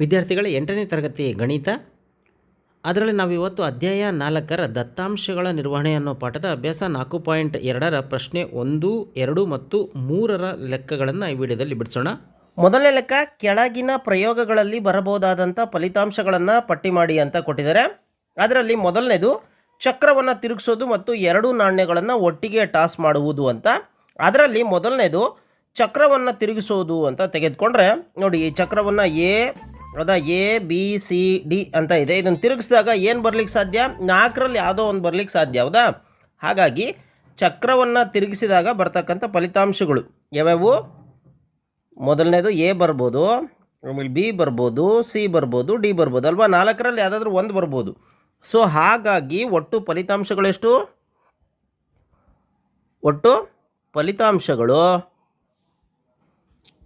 ವಿದ್ಯಾರ್ಥಿಗಳೇ ಎಂಟನೇ ತರಗತಿ ಗಣಿತ. ಅದರಲ್ಲಿ ನಾವು ಇವತ್ತು ಅಧ್ಯಾಯ ನಾಲ್ಕರ ದತ್ತಾಂಶಗಳ ನಿರ್ವಹಣೆ ಅನ್ನೋ ಪಾಠದ ಅಭ್ಯಾಸ ನಾಲ್ಕು ಪಾಯಿಂಟ್ ಎರಡರ ಪ್ರಶ್ನೆ ಒಂದು, ಎರಡು ಮತ್ತು ಮೂರರ ಲೆಕ್ಕಗಳನ್ನು ಈ ವಿಡಿಯೋದಲ್ಲಿ ಬಿಡಿಸೋಣ. ಮೊದಲನೇ ಲೆಕ್ಕ, ಕೆಳಗಿನ ಪ್ರಯೋಗಗಳಲ್ಲಿ ಬರಬಹುದಾದಂಥ ಫಲಿತಾಂಶಗಳನ್ನು ಪಟ್ಟಿ ಮಾಡಿ ಅಂತ ಕೊಟ್ಟಿದ್ದಾರೆ. ಅದರಲ್ಲಿ ಮೊದಲನೇದು, ಚಕ್ರವನ್ನು ತಿರುಗಿಸೋದು ಮತ್ತು ಎರಡು ನಾಣ್ಯಗಳನ್ನು ಒಟ್ಟಿಗೆ ಟಾಸ್ ಮಾಡುವುದು ಅಂತ. ಅದರಲ್ಲಿ ಮೊದಲನೇದು, ಚಕ್ರವನ್ನು ತಿರುಗಿಸೋದು ಅಂತ ತೆಗೆದುಕೊಂಡ್ರೆ, ನೋಡಿ ಈ ಚಕ್ರವನ್ನು ಎ ಅದ ಎ ಬಿ ಸಿ ಡಿ ಅಂತ ಇದೆ. ಇದನ್ನು ತಿರುಗಿಸಿದಾಗ ಏನು ಬರ್ಲಿಕ್ಕೆ ಸಾಧ್ಯ? ನಾಲ್ಕರಲ್ಲಿ ಯಾವುದೋ ಒಂದು ಬರ್ಲಿಕ್ಕೆ ಸಾಧ್ಯ, ಹೌದಾ? ಹಾಗಾಗಿ ಚಕ್ರವನ್ನು ತಿರುಗಿಸಿದಾಗ ಬರ್ತಕ್ಕಂಥ ಫಲಿತಾಂಶಗಳು ಯಾವ್ಯಾವು? ಮೊದಲನೇದು ಎ ಬರ್ಬೋದು, ಆಮೇಲೆ ಬಿ ಬರ್ಬೋದು ಸಿ ಬರ್ಬೋದು ಡಿ ಬರ್ಬೋದು, ಅಲ್ವಾ? ನಾಲ್ಕರಲ್ಲಿ ಯಾವುದಾದ್ರೂ ಒಂದು ಬರ್ಬೋದು. ಸೊ ಹಾಗಾಗಿ ಒಟ್ಟು ಫಲಿತಾಂಶಗಳೆಷ್ಟು ಒಟ್ಟು ಫಲಿತಾಂಶಗಳು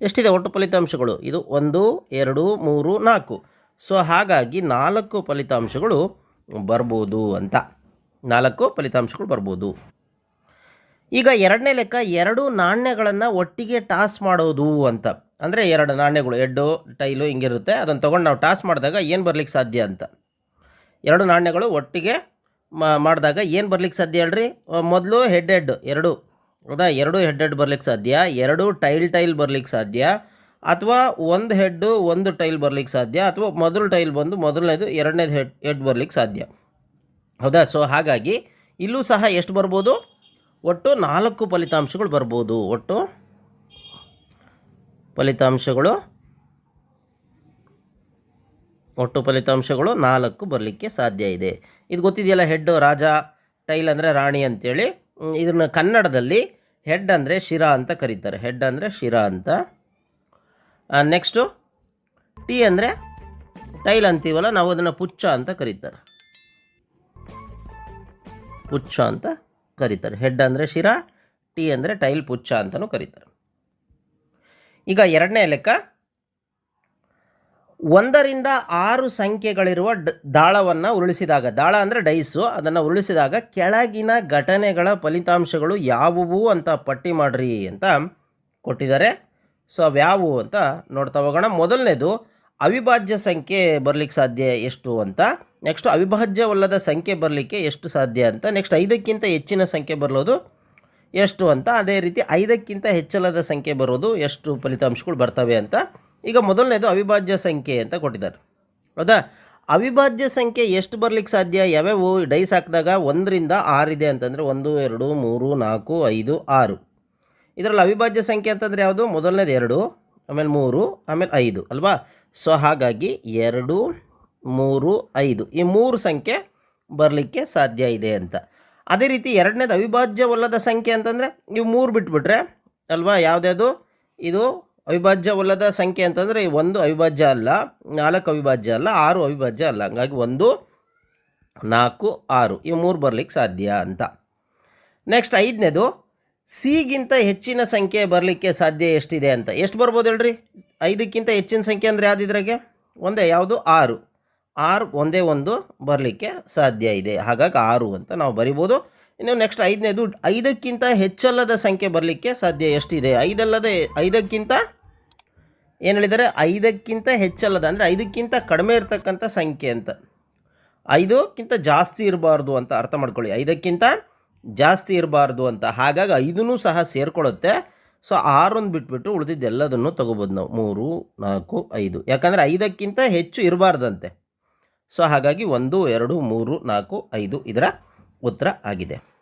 ಎಷ್ಟಿದೆ ಒಟ್ಟು ಫಲಿತಾಂಶಗಳು? ಇದು ಒಂದು, ಎರಡು, ಮೂರು, ನಾಲ್ಕು. ಸೊ ಹಾಗಾಗಿ ನಾಲ್ಕು ಫಲಿತಾಂಶಗಳು ಬರ್ಬೋದು ಅಂತ. ನಾಲ್ಕು ಫಲಿತಾಂಶಗಳು ಬರ್ಬೋದು. ಈಗ ಎರಡನೇ ಲೆಕ್ಕ ಎರಡು ನಾಣ್ಯಗಳನ್ನು ಒಟ್ಟಿಗೆ ಟಾಸ್ ಮಾಡೋದು ಅಂತ. ಅಂದರೆ ಎರಡು ನಾಣ್ಯಗಳು, ಎಡ್ಡು, ಟೈಲು ಹಿಂಗಿರುತ್ತೆ. ಅದನ್ನು ತೊಗೊಂಡು ನಾವು ಟಾಸ್ ಮಾಡಿದಾಗ ಏನು ಬರ್ಲಿಕ್ಕೆ ಸಾಧ್ಯ ಅಂತ. ಎರಡು ನಾಣ್ಯಗಳು ಒಟ್ಟಿಗೆ ಮಾಡಿದಾಗ ಏನು ಬರ್ಲಿಕ್ಕೆ ಸಾಧ್ಯ ಹೇಳ್ರಿ? ಮೊದಲು, ಹೆಡ್ ಹೆಡ್ ಎರಡು. ಹೌದಾ? ಎರಡು ಹೆಡ್ ಹೆಡ್ ಬರ್ಲಿಕ್ಕೆ ಸಾಧ್ಯ ಎರಡು ಟೈಲ್ ಟೈಲ್ ಬರ್ಲಿಕ್ಕೆ ಸಾಧ್ಯ ಅಥವಾ ಒಂದು ಹೆಡ್ಡು ಒಂದು ಟೈಲ್ ಬರ್ಲಿಕ್ಕೆ ಸಾಧ್ಯ ಅಥವಾ ಮೊದಲು ಟೈಲ್ ಬಂದು ಮೊದಲನೇದು ಎರಡನೇದು ಹೆಡ್ ಹೆಡ್ ಬರ್ಲಿಕ್ಕೆ ಸಾಧ್ಯ. ಹೌದಾ? ಸೊ ಹಾಗಾಗಿ ಇಲ್ಲೂ ಸಹ ಎಷ್ಟು ಬರ್ಬೋದು? ಒಟ್ಟು ನಾಲ್ಕು ಫಲಿತಾಂಶಗಳು ಬರ್ಬೋದು. ಒಟ್ಟು ಫಲಿತಾಂಶಗಳು ಒಟ್ಟು ಫಲಿತಾಂಶಗಳು ನಾಲ್ಕು ಬರಲಿಕ್ಕೆ ಸಾಧ್ಯ ಇದೆ. ಇದು ಗೊತ್ತಿದೆಯಲ್ಲ ಹೆಡ್ ರಾಜ ಟೈಲ್ ಅಂದರೆ ರಾಣಿ ಹ್ಮ್, ಇದನ್ನು ಕನ್ನಡದಲ್ಲಿ ಹೆಡ್ ಅಂದರೆ ಶಿರ ಅಂತ ಕರೀತಾರೆ. ಹೆಡ್ ಅಂದರೆ ಶಿರ ಅಂತ. ನೆಕ್ಸ್ಟು ಟಿ ಅಂದರೆ ಟೈಲ್ ಅಂತೀವಲ್ಲ, ನಾವು ಅದನ್ನು ಪುಚ್ಚ ಅಂತ ಕರೀತಾರೆ. ಪುಚ್ಚ ಅಂತ ಕರೀತಾರೆ. ಹೆಡ್ ಅಂದರೆ ಶಿರ, ಟಿ ಅಂದರೆ ಟೈಲ್ ಪುಚ್ಚ ಅಂತಲೂ ಕರೀತಾರೆ. ಈಗ ಎರಡನೇ ಲೆಕ್ಕ ಒಂದರಿಂದ ಆರು ಸಂಖ್ಯೆಗಳಿರುವ ಡ, ದಾಳವನ್ನು ಉರುಳಿಸಿದಾಗ, ದಾಳ ಅಂದರೆ ಡೈಸು, ಅದನ್ನು ಉರುಳಿಸಿದಾಗ ಕೆಳಗಿನ ಘಟನೆಗಳ ಫಲಿತಾಂಶಗಳು ಯಾವುವು ಅಂತ ಪಟ್ಟಿ ಮಾಡ್ರಿ ಅಂತ ಕೊಟ್ಟಿದ್ದಾರೆ. ಸೊ ಅವ್ಯಾವುವು ಅಂತ ನೋಡ್ತಾ ಹೋಗೋಣ. ಮೊದಲನೇದು, ಅವಿಭಾಜ್ಯ ಸಂಖ್ಯೆ ಬರಲಿಕ್ಕೆ ಸಾಧ್ಯ ಎಷ್ಟು ಅಂತ. ನೆಕ್ಸ್ಟ್, ಅವಿಭಾಜ್ಯವಲ್ಲದ ಸಂಖ್ಯೆ ಬರಲಿಕ್ಕೆ ಎಷ್ಟು ಸಾಧ್ಯ ಅಂತ. ನೆಕ್ಸ್ಟ್, ಐದಕ್ಕಿಂತ ಹೆಚ್ಚಿನ ಸಂಖ್ಯೆ ಬರಲೋದು ಎಷ್ಟು ಅಂತ. ಅದೇ ರೀತಿ, ಐದಕ್ಕಿಂತ ಹೆಚ್ಚಲ್ಲದ ಸಂಖ್ಯೆ ಬರೋದು ಎಷ್ಟು ಫಲಿತಾಂಶಗಳು ಬರ್ತವೆ ಅಂತ. ಈಗ ಮೊದಲನೇದು ಅವಿಭಾಜ್ಯ ಸಂಖ್ಯೆ ಅಂತ ಕೊಟ್ಟಿದ್ದಾರೆ. ಹೌದಾ? ಅವಿಭಾಜ್ಯ ಸಂಖ್ಯೆ ಎಷ್ಟು ಬರ್ಲಿಕ್ಕೆ ಸಾಧ್ಯ? ಯಾವ್ಯಾವು? ಡೈಸ್ ಹಾಕಿದಾಗ ಒಂದರಿಂದ ಆರಿದೆ ಅಂತಂದರೆ ಒಂದು, ಎರಡು, ಮೂರು, ನಾಲ್ಕು, ಐದು, ಆರು. ಇದರಲ್ಲಿ ಅವಿಭಾಜ್ಯ ಸಂಖ್ಯೆ ಅಂತಂದರೆ ಯಾವುದು? ಮೊದಲನೇದು ಎರಡು, ಆಮೇಲೆ ಮೂರು, ಆಮೇಲೆ ಐದು, ಅಲ್ವಾ? ಸೊ ಹಾಗಾಗಿ ಎರಡು, ಮೂರು, ಐದು. ಈ ಮೂರು ಸಂಖ್ಯೆ ಬರಲಿಕ್ಕೆ ಸಾಧ್ಯ ಇದೆ ಅಂತ. ಅದೇ ರೀತಿ ಎರಡನೇದು ಅವಿಭಾಜ್ಯವಲ್ಲದ ಸಂಖ್ಯೆ ಅಂತಂದರೆ ನೀವು ಮೂರು ಬಿಟ್ಬಿಟ್ರೆ, ಅಲ್ವಾ? ಯಾವುದ್ಯಾವುದು ಇದು ಅವಿಭಾಜ್ಯವಲ್ಲದ ಸಂಖ್ಯೆ ಅಂತಂದರೆ ಒಂದು ಅವಿಭಾಜ್ಯ ಅಲ್ಲ, ನಾಲ್ಕು ಅವಿಭಾಜ್ಯ ಅಲ್ಲ, ಆರು ಅವಿಭಾಜ್ಯ ಅಲ್ಲ. ಹಂಗಾಗಿ ಒಂದು, ನಾಲ್ಕು, ಆರು. ಈ ಮೂರು ಬರಲಿಕ್ಕೆ ಸಾಧ್ಯ ಅಂತ. ನೆಕ್ಸ್ಟ್ ಐದನೇದು, ಸಿಗಿಂತ ಹೆಚ್ಚಿನ ಸಂಖ್ಯೆ ಬರಲಿಕ್ಕೆ ಸಾಧ್ಯ ಎಷ್ಟಿದೆ ಅಂತ. ಎಷ್ಟು ಬರ್ಬೋದು ಹೇಳ್ರಿ? ಐದಕ್ಕಿಂತ ಹೆಚ್ಚಿನ ಸಂಖ್ಯೆ ಅಂದರೆ ಯಾವುದಿದ್ರಾಗೆ ಒಂದೇ, ಯಾವುದು? ಆರು. ಆರು, ಒಂದೇ ಒಂದು ಬರಲಿಕ್ಕೆ ಸಾಧ್ಯ ಇದೆ. ಹಾಗಾಗಿ ಆರು ಅಂತ ನಾವು ಬರಿಬೋದು. ಇನ್ನು ನೆಕ್ಸ್ಟ್ ಐದನೇದು, ಐದಕ್ಕಿಂತ ಹೆಚ್ಚಲ್ಲದ ಸಂಖ್ಯೆ ಬರಲಿಕ್ಕೆ ಸಾಧ್ಯ ಎಷ್ಟಿದೆ? ಐದಲ್ಲದೆ, ಐದಕ್ಕಿಂತ ಏನು ಹೇಳಿದ್ದಾರೆ? ಐದಕ್ಕಿಂತ ಹೆಚ್ಚಲ್ಲದ, ಅಂದರೆ ಐದಕ್ಕಿಂತ ಕಡಿಮೆ ಇರತಕ್ಕಂಥ ಸಂಖ್ಯೆ ಅಂತ. ಐದಕ್ಕಿಂತ ಜಾಸ್ತಿ ಇರಬಾರ್ದು ಅಂತ ಅರ್ಥ ಮಾಡ್ಕೊಳ್ಳಿ. ಐದಕ್ಕಿಂತ ಜಾಸ್ತಿ ಇರಬಾರ್ದು ಅಂತ. ಹಾಗಾಗಿ ಐದೂ ಸಹ ಸೇರಿಕೊಳ್ಳುತ್ತೆ. ಸೊ ಆರೊಂದು ಬಿಟ್ಬಿಟ್ಟು ಉಳಿದಿದ್ದೆಲ್ಲದನ್ನು ತೊಗೋಬೋದು ನಾವು. ಮೂರು, ನಾಲ್ಕು, ಐದು. ಯಾಕಂದರೆ ಐದಕ್ಕಿಂತ ಹೆಚ್ಚು ಇರಬಾರ್ದಂತೆ. ಸೊ ಹಾಗಾಗಿ ಒಂದು, ಎರಡು, ಮೂರು, ನಾಲ್ಕು, ಐದು ಇದರ ಉತ್ತರ ಆಗಿದೆ.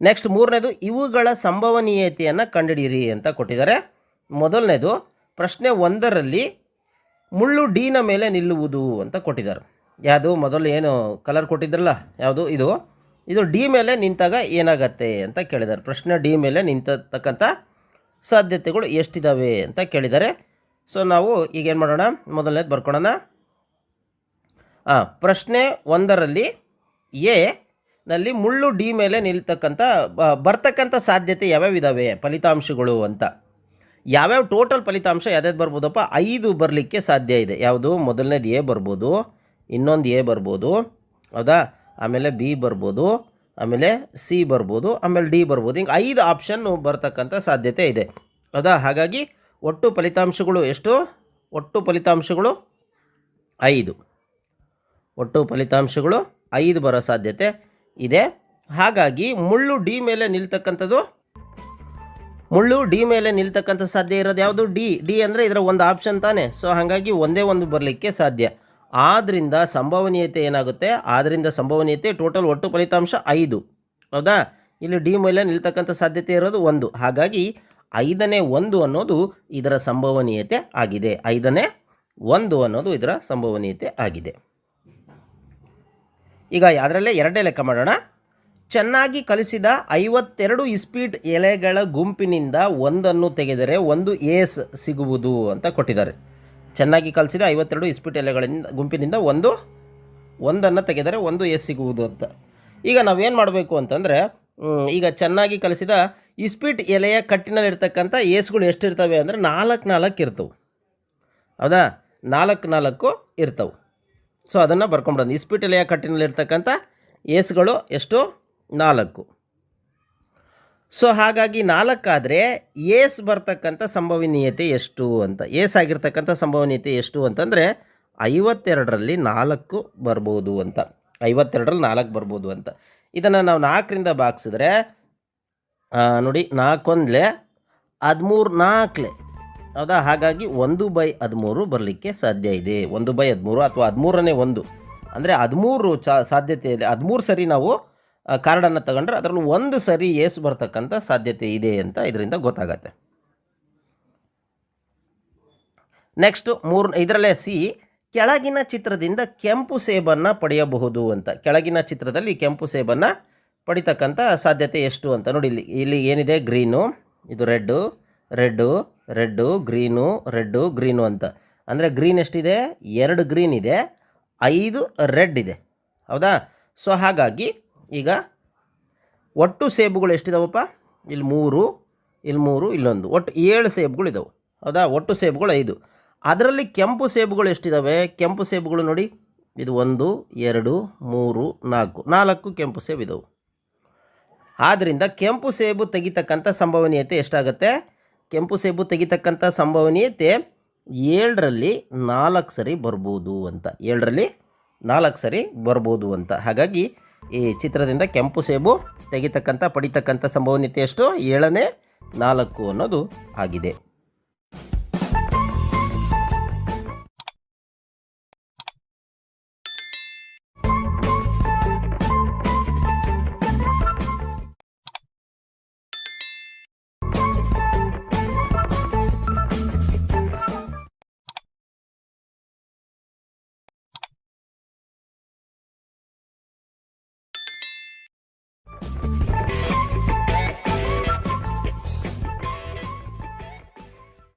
ನೆಕ್ಸ್ಟ್ ಮೂರನೇದು, ಇವುಗಳ ಸಂಭವನೀಯತೆಯನ್ನು ಕಂಡುಹಿಡಿಯಿರಿ ಅಂತ ಕೊಟ್ಟಿದ್ದಾರೆ. ಮೊದಲನೇದು, ಪ್ರಶ್ನೆ ಒಂದರಲ್ಲಿ ಮುಳ್ಳು ಡಿನ ಮೇಲೆ ನಿಲ್ಲುವುದು ಅಂತ ಕೊಟ್ಟಿದ್ದಾರೆ. ಯಾವುದು? ಮೊದಲು ಏನು ಕಲರ್ ಕೊಟ್ಟಿದ್ರಲ್ಲ, ಯಾವುದು? ಇದು. ಇದು ಡಿ ಮೇಲೆ ನಿಂತಾಗ ಏನಾಗತ್ತೆ ಅಂತ ಕೇಳಿದ್ದಾರೆ. ಪ್ರಶ್ನೆ ಡಿ ಮೇಲೆ ನಿಂತತಕ್ಕಂಥ ಸಾಧ್ಯತೆಗಳು ಎಷ್ಟಿದ್ದಾವೆ ಅಂತ ಕೇಳಿದ್ದಾರೆ. ಸೊ ನಾವು ಈಗ ಏನು ಮಾಡೋಣ? ಮೊದಲನೇದು ಬರ್ಕೊಳ್ಳೋಣ ಹಾಂ ಪ್ರಶ್ನೆ ಒಂದರಲ್ಲಿ ಎ ನಲ್ಲಿ ಮುಳ್ಳು ಡಿ ಮೇಲೆ ನಿಲ್ತಕ್ಕಂಥ ಬರ್ತಕ್ಕಂಥ ಸಾಧ್ಯತೆ ಯಾವ್ಯಾವ ಇದಾವೆ? ಫಲಿತಾಂಶಗಳು ಅಂತ. ಯಾವ್ಯಾವ ಟೋಟಲ್ ಫಲಿತಾಂಶ ಯಾವ್ಯಾವ್ದು ಬರ್ಬೋದಪ್ಪ? ಐದು ಬರಲಿಕ್ಕೆ ಸಾಧ್ಯ ಇದೆ. ಯಾವುದು? ಮೊದಲನೇದು ಎ ಬರ್ಬೋದು, ಇನ್ನೊಂದು ಎ ಬರ್ಬೋದು, ಹೌದಾ? ಆಮೇಲೆ ಬಿ ಬರ್ಬೋದು, ಆಮೇಲೆ ಸಿ ಬರ್ಬೋದು, ಆಮೇಲೆ ಡಿ ಬರ್ಬೋದು. ಹಿಂಗೆ ಐದು ಆಪ್ಷನ್ನು ಬರ್ತಕ್ಕಂಥ ಸಾಧ್ಯತೆ ಇದೆ. ಹೌದಾ? ಹಾಗಾಗಿ ಒಟ್ಟು ಫಲಿತಾಂಶಗಳು ಎಷ್ಟು? ಒಟ್ಟು ಫಲಿತಾಂಶಗಳು ಐದು. ಒಟ್ಟು ಫಲಿತಾಂಶಗಳು ಐದು ಬರೋ ಸಾಧ್ಯತೆ ಇದೆ. ಹಾಗಾಗಿ ಮುಳ್ಳು ಡಿ ಮೇಲೆ ನಿಲ್ತಕ್ಕಂಥದ್ದು, ಮುಳ್ಳು ಡಿ ಮೇಲೆ ನಿಲ್ತಕ್ಕಂಥ ಸಾಧ್ಯ ಇರೋದು ಯಾವುದು? ಡಿ. ಡಿ ಅಂದರೆ ಇದರ ಒಂದು ಆಪ್ಷನ್ ತಾನೇ. ಸೊ ಹಾಗಾಗಿ ಒಂದೇ ಒಂದು ಬರಲಿಕ್ಕೆ ಸಾಧ್ಯ. ಆದ್ದರಿಂದ ಸಂಭವನೀಯತೆ ಏನಾಗುತ್ತೆ? ಆದ್ದರಿಂದ ಸಂಭವನೀಯತೆ ಟೋಟಲ್ ಒಟ್ಟು ಫಲಿತಾಂಶ ಐದು. ಹೌದಾ? ಇಲ್ಲಿ ಡಿ ಮೇಲೆ ನಿಲ್ತಕ್ಕಂಥ ಸಾಧ್ಯತೆ ಇರೋದು ಒಂದು. ಹಾಗಾಗಿ ಐದನೇ ಒಂದು ಅನ್ನೋದು ಇದರ ಸಂಭವನೀಯತೆ ಆಗಿದೆ. ಐದನೇ ಒಂದು ಅನ್ನೋದು ಇದರ ಸಂಭವನೀಯತೆ ಆಗಿದೆ. ಈಗ ಅದರಲ್ಲೇ ಎರಡೇ ಲೆಕ್ಕ ಮಾಡೋಣ. ಚೆನ್ನಾಗಿ ಕಲಿಸಿದ ಐವತ್ತೆರಡು ಇಸ್ಪೀಟ್ ಎಲೆಗಳ ಗುಂಪಿನಿಂದ ಒಂದನ್ನು ತೆಗೆದರೆ ಒಂದು ಏಸ್ ಸಿಗುವುದು ಅಂತ ಕೊಟ್ಟಿದ್ದಾರೆ. ಚೆನ್ನಾಗಿ ಕಲಿಸಿದ ಐವತ್ತೆರಡು ಇಸ್ಪೀಟ್ ಎಲೆಗಳಿಂದ ಗುಂಪಿನಿಂದ ಒಂದು, ಒಂದನ್ನು ತೆಗೆದರೆ ಒಂದು ಏಸ್ ಸಿಗುವುದು ಅಂತ. ಈಗ ನಾವೇನು ಮಾಡಬೇಕು ಅಂತಂದರೆ ಈಗ ಚೆನ್ನಾಗಿ ಕಲಿಸಿದ ಇಸ್ಪೀಟ್ ಎಲೆಯ ಕಟ್ಟಿನಲ್ಲಿರ್ತಕ್ಕಂಥ ಏಸ್ಗಳು ಎಷ್ಟಿರ್ತವೆ ಅಂದರೆ ನಾಲ್ಕು ನಾಲ್ಕು ಇರ್ತವೆ. ಹೌದಾ? ನಾಲ್ಕು ನಾಲ್ಕು ಇರ್ತವೆ. ಸೊ ಅದನ್ನು ಬರ್ಕೊಂಬಿಡೋದು. ಇಸ್ಪೀಟ್ ಎಲೆಯ ಕಟ್ಟಿನಲ್ಲಿರ್ತಕ್ಕಂಥ ಏಸ್ಗಳು ಎಷ್ಟು? ನಾಲ್ಕು. ಸೊ ಹಾಗಾಗಿ ನಾಲ್ಕಾದರೆ ಏಸ್ ಬರ್ತಕ್ಕಂಥ ಸಂಭವನೀಯತೆ ಎಷ್ಟು ಅಂತ. ಏಸ್ ಆಗಿರ್ತಕ್ಕಂಥ ಸಂಭವನೀಯತೆ ಎಷ್ಟು ಅಂತಂದರೆ ಐವತ್ತೆರಡರಲ್ಲಿ ನಾಲ್ಕು ಬರ್ಬೋದು ಅಂತ. ಐವತ್ತೆರಡರಲ್ಲಿ ನಾಲ್ಕು ಬರ್ಬೋದು ಅಂತ. ಇದನ್ನು ನಾವು ನಾಲ್ಕರಿಂದ ಬಾಗಿಸಿದ್ರೆ ನೋಡಿ ನಾಲ್ಕೊಂದ್ಲೆ ಹದಿಮೂರು ನಾಲ್ಕಲೆ ಹೌದಾ? ಹಾಗಾಗಿ ಒಂದು ಬೈ ಹದಿಮೂರು ಬರಲಿಕ್ಕೆ ಸಾಧ್ಯ ಇದೆ. ಒಂದು ಬೈ ಹದಿಮೂರು ಅಥವಾ ಹದಿಮೂರನೇ ಒಂದು. ಅಂದರೆ ಹದಿಮೂರು ಚಾ ಸಾಧ್ಯತೆ ಇದೆ ಹದಿಮೂರು ಸರಿ ನಾವು ಕಾರ್ಡನ್ನು ತಗೊಂಡ್ರೆ ಅದರಲ್ಲಿ ಒಂದು ಸರಿ ಏಸ್ ಬರ್ತಕ್ಕಂಥ ಸಾಧ್ಯತೆ ಇದೆ ಅಂತ ಇದರಿಂದ ಗೊತ್ತಾಗತ್ತೆ. ನೆಕ್ಸ್ಟು ಮೂರು, ಇದರಲ್ಲೇ ಸಿ ಕೆಳಗಿನ ಚಿತ್ರದಿಂದ ಕೆಂಪು ಸೇಬನ್ನು ಪಡೆಯಬಹುದು ಅಂತ. ಕೆಳಗಿನ ಚಿತ್ರದಲ್ಲಿ ಕೆಂಪು ಸೇಬನ್ನು ಪಡಿತಕ್ಕಂಥ ಸಾಧ್ಯತೆ ಎಷ್ಟು ಅಂತ ನೋಡಿ. ಇಲ್ಲಿ ಇಲ್ಲಿ ಏನಿದೆ? ಗ್ರೀನು, ಇದು red red red, green red, green ಅಂತ. ಅಂದರೆ ಗ್ರೀನ್ ಎಷ್ಟಿದೆ? ಎರಡು ಗ್ರೀನ್ ಇದೆ, ಐದು ರೆಡ್ ಇದೆ. ಹೌದಾ? ಸೊ ಹಾಗಾಗಿ ಈಗ ಒಟ್ಟು ಸೇಬುಗಳು ಎಷ್ಟಿದಾವಪ್ಪ? ಇಲ್ಲಿ ಮೂರು ಇಲ್ಲಿ ಮೂರು, ಇಲ್ಲೊಂದು. ಒಟ್ಟು ಏಳು ಸೇಬುಗಳು ಇದಾವೆ. ಹೌದಾ? ಒಟ್ಟು ಸೇಬುಗಳು ಐದು. ಅದರಲ್ಲಿ ಕೆಂಪು ಸೇಬುಗಳು ಎಷ್ಟಿದ್ದಾವೆ ಕೆಂಪು ಸೇಬುಗಳು ನೋಡಿ. ಇದು ಒಂದು, ಎರಡು, ಮೂರು, ನಾಲ್ಕು. ನಾಲ್ಕು ಕೆಂಪು ಸೇಬು ಇದಾವೆ. ಆದ್ದರಿಂದ ಕೆಂಪು ಸೇಬು ತೆಗಿತಕ್ಕಂಥ ಸಂಭವನೀಯತೆ ಎಷ್ಟಾಗುತ್ತೆ? ಕೆಂಪು ಸೇಬು ತೆಗಿತಕ್ಕಂಥ ಸಂಭವನೀಯತೆ ಏಳರಲ್ಲಿ ನಾಲ್ಕು ಸರಿ ಬರ್ಬೋದು ಅಂತ. ಏಳರಲ್ಲಿ ನಾಲ್ಕು ಸರಿ ಬರ್ಬೋದು ಅಂತ. ಹಾಗಾಗಿ ಈ ಚಿತ್ರದಿಂದ ಕೆಂಪು ಸೇಬು ತೆಗಿತಕ್ಕಂಥ ಪಡಿತಕ್ಕಂಥ ಸಂಭವನೀಯತೆ ಎಷ್ಟು? ಏಳನೇ ನಾಲ್ಕು ಅನ್ನೋದು ಆಗಿದೆ.